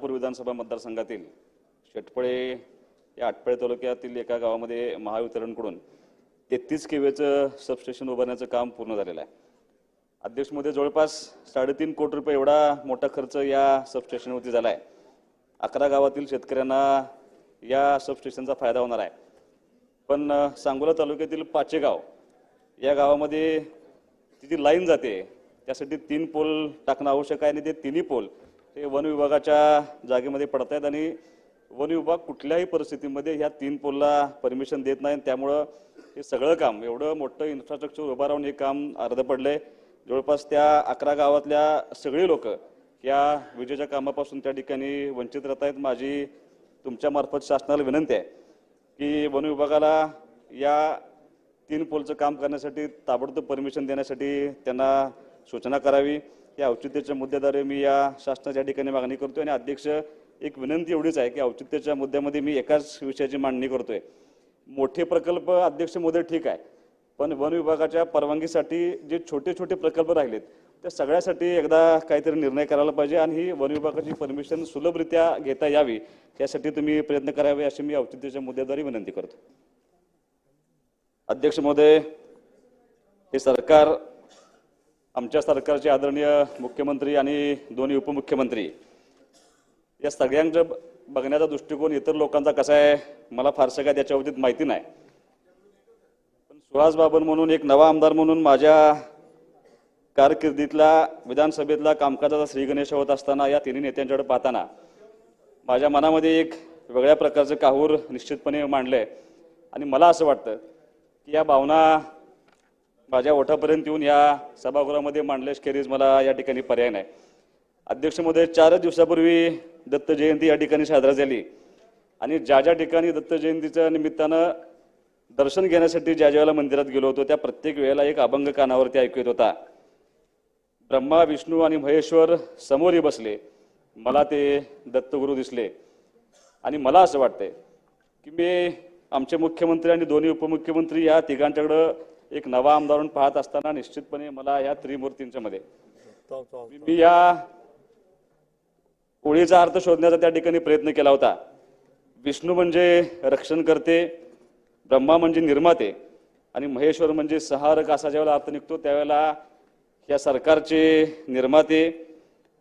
बदनापूर विधानसभा मतदारसंघातील शेटपळे या आटपळे तालुक्यातील एका गावामध्ये महावितरणकडून तेहतीस केवेचं सबस्टेशन उभारण्याचं काम पूर्ण झालेलं आहे. अध्यक्षमध्ये जवळपास साडेतीन कोटी रुपये एवढा मोठा खर्च या सबस्टेशनवरती झाला आहे अकरा गावातील शेतकऱ्यांना या सबस्टेशनचा फायदा होणार आहे. पण सांगोला तालुक्यातील पाचेगाव या गावामध्ये ती जी लाईन जाते त्यासाठी तीन पोल टाकणं आवश्यक आहे आणि ते तिन्ही पोल हे वन विभागाच्या जागेमध्ये पडत आहेत आणि वन विभाग कुठल्याही परिस्थितीमध्ये ह्या तीन पोलला परमिशन देत नाही. त्यामुळं हे सगळं काम एवढं मोठं इन्फ्रास्ट्रक्चर उभं राहून हे काम अर्ध पडलंय. जवळपास त्या अकरा गावातल्या सगळी लोक या विजेच्या कामापासून त्या ठिकाणी वंचित राहत आहेत. माझी तुमच्यामार्फत शासनाला विनंती आहे की वन विभागाला या तीन पोलचं काम करण्यासाठी ताबडतोब परमिशन देण्यासाठी त्यांना सूचना करावी. या औचित्याच्या मुद्द्याद्वारे मी या शासनाच्या ठिकाणी मागणी करतोय आणि अध्यक्ष एक विनंती एवढीच आहे की औचित्याच्या मुद्द्यामध्ये मी एकाच विषयाची मांडणी करतोय. मोठे प्रकल्प अध्यक्ष मोदी ठीक आहे पण वन विभागाच्या परवानगीसाठी जे छोटे छोटे प्रकल्प राहिलेत त्या सगळ्यासाठी एकदा काहीतरी निर्णय करायला पाहिजे आणि ही वन विभागाची परमिशन सुलभरित्या घेता यावी यासाठी तुम्ही प्रयत्न करावे अशी मी औचित्याच्या मुद्द्याद्वारे विनंती करतो. अध्यक्ष महोदय हे सरकार आमच्या सरकारचे आदरणीय मुख्यमंत्री आणि दोन्ही उपमुख्यमंत्री या सगळ्यांचं बघण्याचा दृष्टिकोन इतर लोकांचा कसा आहे मला फारसं काय त्याच्या माहिती नाही. पण सुहास बाबन म्हणून एक नवा आमदार म्हणून माझ्या कारकिर्दीतला विधानसभेतला कामकाजाचा श्रीगणेश होत असताना या तिन्ही नेत्यांच्याकडे पाहताना माझ्या मनामध्ये एक वेगळ्या प्रकारचं काहूर निश्चितपणे मांडलं आहे आणि मला असं वाटतं की या भावना माझ्या ओठापर्यंत येऊन या सभागृहामध्ये मांडल्याखेरीज मला या ठिकाणी पर्याय नाही. अध्यक्ष महोदय चारच दिवसापूर्वी दत्त जयंती या ठिकाणी साजरा झाली. आणि ज्या ज्या ठिकाणी दत्त जयंतीच्या निमित्तानं दर्शन घेण्यासाठी ज्या ज्या वेळेला मंदिरात गेलो होतो त्या प्रत्येक वेळेला एक अभंग कानावरती ऐकू येत होता. ब्रह्मा विष्णू आणि महेश्वर समोरही बसले. मला ते दत्तगुरू दिसले. आणि मला असं वाटतंय की मी आमचे मुख्यमंत्री आणि दोन्ही उपमुख्यमंत्री या तिघांच्याकडं एक नवा आमदार म्हणून पाहत असताना निश्चितपणे मला या त्रिमूर्तींच्या मध्ये. मी- या ओळीचा अर्थ शोधण्याचा त्या ठिकाणी प्रयत्न केला होता. विष्णू म्हणजे रक्षण करते ब्रह्मा म्हणजे निर्माते आणि महेश्वर म्हणजे सहारक असा ज्यावेळेला अर्थ निघतो त्यावेळेला या सरकारचे निर्माते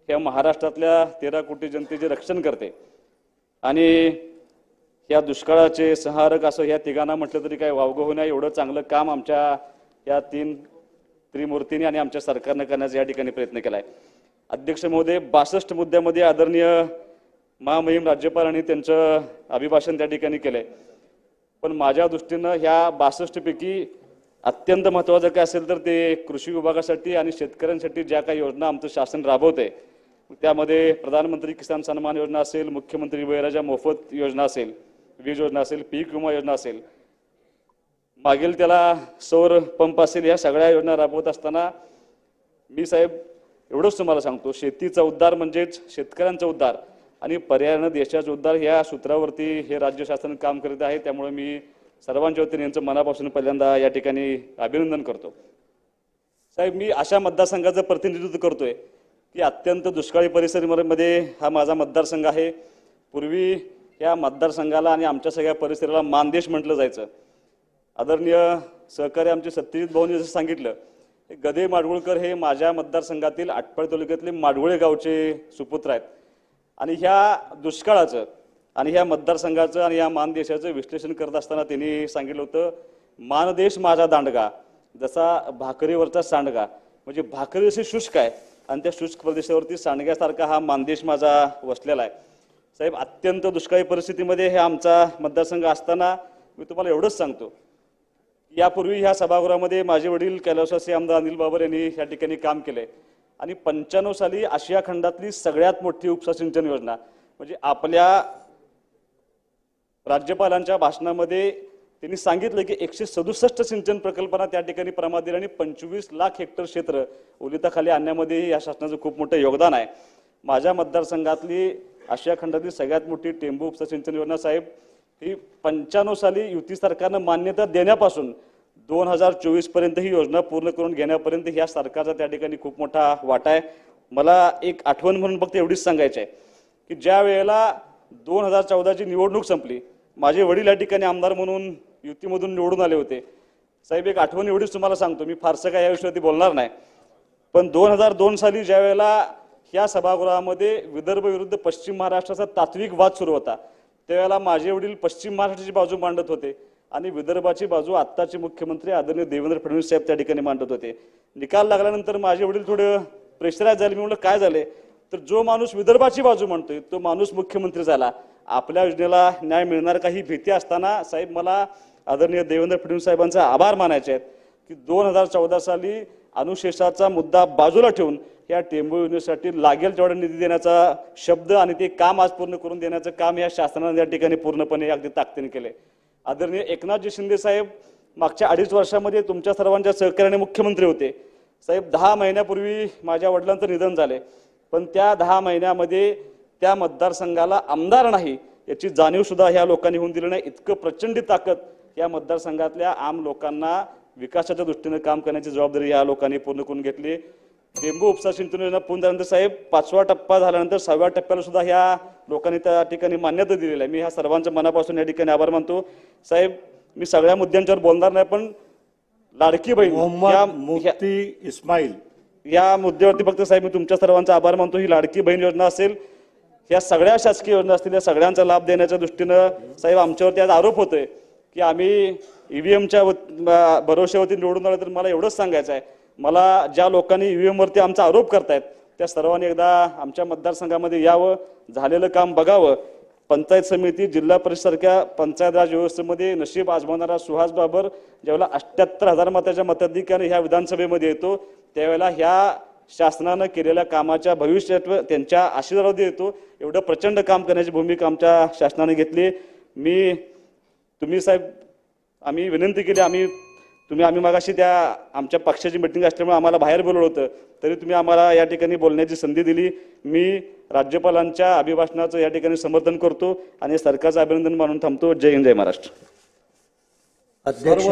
या महाराष्ट्रातल्या तेरा कोटी जनतेचे रक्षण करते आणि या दुष्काळाचे सहारक असं या तिघांना म्हटलं तरी काय वावगं होण्या एवढं चांगलं काम आमच्या या तीन त्रिमूर्तींनी आणि आमच्या सरकारनं करण्याचा या ठिकाणी प्रयत्न केला आहे अध्यक्ष महोदय बासष्ट मुद्द्यामध्ये आदरणीय महामहिम राज्यपालांनी त्यांचं अभिभाषण त्या ठिकाणी केलंय. पण माझ्या दृष्टीनं ह्या बासष्टपैकी अत्यंत महत्त्वाचं काय असेल तर ते कृषी विभागासाठी आणि शेतकऱ्यांसाठी ज्या काही योजना आमचं शासन राबवते त्यामध्ये प्रधानमंत्री किसान सन्मान योजना असेल मुख्यमंत्री वैराजा मोफत योजना असेल वीज योजना असेल पीक विमा योजना असेल मागील त्याला सौर पंप असेल या सगळ्या योजना राबवत असताना मी साहेब एवढंच तुम्हाला सांगतो शेतीचा उद्धार म्हणजेच शेतकऱ्यांचा उद्धार आणि पर्यायानं देशाचा उद्धार या सूत्रावरती हे राज्य शासन काम करीत आहे त्यामुळे मी सर्वांच्या वतीने यांचं मनापासून पहिल्यांदा या ठिकाणी अभिनंदन करतो. साहेब मी अशा मतदारसंघाचं प्रतिनिधित्व करतोय की अत्यंत दुष्काळी परिसरामध्ये हा माझा मतदारसंघ आहे. पूर्वी या मतदारसंघाला आणि आमच्या सगळ्या परिसराला मानदेश म्हटलं जायचं. आदरणीय सहकारी आमचे सत्यजित भाऊनी जसं सांगितलं गदे माडगुळकर हे माझ्या मतदारसंघातील आटपाडी तालुक्यातले माडगुळे गावचे सुपुत्र आहेत. आणि ह्या दुष्काळाचं आणि ह्या मतदारसंघाचं आणि या मानदेशाचं विश्लेषण करत असताना त्यांनी सांगितलं होतं मानदेश माझा दांडगा जसा भाकरीवरचा सांडगा. म्हणजे भाकरी जशी शुष्क आहे आणि त्या शुष्क प्रदेशावरती सांडग्यासारखा हा मानदेश माझा वसलेला आहे. साहेब अत्यंत दुष्काळी परिस्थितीमध्ये हे आमचा मतदारसंघ असताना मी तुम्हाला एवढंच सांगतो यापूर्वी ह्या सभागृहामध्ये माझे वडील कैलासवासी आमदार अनिल बाबर यांनी या ठिकाणी काम केले आणि पंच्याण्णव साली आशिया खंडातली सगळ्यात मोठी उपसा सिंचन योजना म्हणजे आपल्या राज्यपालांच्या भाषणामध्ये त्यांनी सांगितलं की एकशे सदुसष्ट सिंचन प्रकल्पांना त्या ठिकाणी प्रमाण दिला आणि पंचवीस लाख हेक्टर क्षेत्र ओलिताखाली आणण्यामध्ये या शासनाचं खूप मोठं योगदान आहे. माझ्या मतदारसंघातली आशिया खंडातील सगळ्यात मोठी टेंबू उपसा सिंचन योजना साहेब ही पंच्याण्णव साली युती सरकारनं मान्यता देण्यापासून दोन हजार चोवीसपर्यंत ही योजना पूर्ण करून घेण्यापर्यंत ह्या सरकारचा त्या ठिकाणी खूप मोठा वाटा आहे. मला एक आठवण म्हणून फक्त एवढीच सांगायचं आहे की ज्या वेळेला दोन हजार चौदाची निवडणूक संपली माझे वडील या ठिकाणी आमदार म्हणून युतीमधून निवडून आले होते. साहेब एक आठवण एवढीच तुम्हाला सांगतो मी फारसं काय या विषयावरती बोलणार नाही. पण दोन हजार दोन साली ज्या वेळेला या सभागृहामध्ये विदर्भ विरुद्ध पश्चिम महाराष्ट्राचा तात्विक वाद सुरू होता. त्यावेळेला माझे वडील पश्चिम महाराष्ट्राची बाजू मांडत होते आणि विदर्भाची बाजू आत्ताचे मुख्यमंत्री आदरणीय देवेंद्र फडणवीस साहेब त्या ठिकाणी मांडत होते. निकाल लागल्यानंतर माझे वडील थोडं प्रेशराईज झाले. मी म्हणलं काय झाले तर जो माणूस विदर्भाची बाजू म्हणतोय तो माणूस मुख्यमंत्री झाला. आपल्या योजनेला न्याय मिळणार का ही भीती असताना साहेब मला आदरणीय देवेंद्र फडणवीस साहेबांचा आभार मानायचे आहेत की दोन हजार चौदा साली अनुशेषाचा मुद्दा बाजूला ठेवून या टेंबू योजनेसाठी लागेल तेवढा निधी देण्याचा शब्द आणि ते काम आज पूर्ण करून देण्याचं काम या शासनाने या ठिकाणी पूर्णपणे अगदी ताकदीने केले आदरणीय एकनाथजी शिंदे साहेब मागच्या अडीच वर्षामध्ये तुमच्या सर्वांच्या सहकार्याने मुख्यमंत्री होते. साहेब दहा महिन्यापूर्वी माझ्या वडिलांचं निधन झाले पण त्या दहा महिन्यामध्ये त्या मतदारसंघाला आमदार नाही याची जाणीवसुद्धा ह्या लोकांनी होऊन दिली नाही. इतकं प्रचंड ताकद या मतदारसंघातल्या आम लोकांना विकासाच्या दृष्टीनं काम करण्याची जबाबदारी या लोकांनी पूर्ण करून घेतली. टेंबू उपसा सिंचन योजना पूर्ण झाल्यानंतर साहेब पाचवा टप्पा झाल्यानंतर सहाव्या टप्प्याला सुद्धा ह्या लोकांनी त्या ठिकाणी मान्यता दिलेली आहे. मी ह्या सर्वांच्या मनापासून या ठिकाणी आभार मानतो. साहेब मी सगळ्या मुद्द्यांच्यावर बोलणार नाही पण लाडकी बहीण इस्माईल. या मुद्द्यावरती फक्त साहेब मी तुमच्या सर्वांचा आभार मानतो. ही लाडकी बहीण योजना असेल या सगळ्या शासकीय योजना असतील या सगळ्यांचा लाभ देण्याच्या दृष्टीनं साहेब आमच्यावरती आज आरोप होतोय की आम्ही ईव्हीएमच्या भरोश्यावरती निवडून आलो तर मला एवढंच सांगायचं आहे. मला ज्या लोकांनी ईव्हीएम एमवरती आमचा आरोप करतायत त्या सर्वांनी एकदा आमच्या मतदारसंघामध्ये यावं झालेलं काम बघावं. पंचायत समिती जिल्हा परिषद सारख्या पंचायत राज व्यवस्थेमध्ये नशीब आजमावणारा सुहास बाबर ज्यावेळेला अठ्याहत्तर हजार मताच्या मताधिकारी ह्या विधानसभेमध्ये येतो त्यावेळेला ह्या शासनानं केलेल्या कामाच्या भविष्यात्व त्यांच्या आशीर्वाद येतो. एवढं प्रचंड काम करण्याची भूमिका आमच्या शासनाने घेतली. मी तुम्ही साहेब आम्ही विनंती केली आम्ही तुम्ही आम्ही मागाशी त्या आमच्या पक्षाची मिटिंग असल्यामुळे आम्हाला बाहेर बोलवलं होतं. तरी तुम्ही आम्हाला या ठिकाणी बोलण्याची संधी दिली. मी राज्यपालांच्या अभिभाषणाचं या ठिकाणी समर्थन करतो आणि सरकारचं अभिनंदन मानून थांबतो. जय हिंद जय महाराष्ट्र. अध्यक्ष